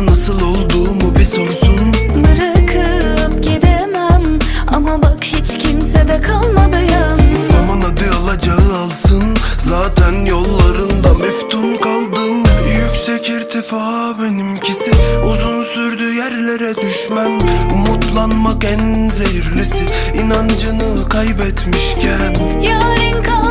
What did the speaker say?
Bana nasıl olduğumu bir sorsun. Bırakıp gidemem Ama bak hiç kimse de kalmadı yalnız. Zaman adı alacağı alsın. Zaten yollarında meftun kaldım. Yüksek irtifa benimkisi. Uzun sürdü yerlere düşmem. Umutlanmak en zehirlisi. İnancını kaybetmişken. Yarın kalmadı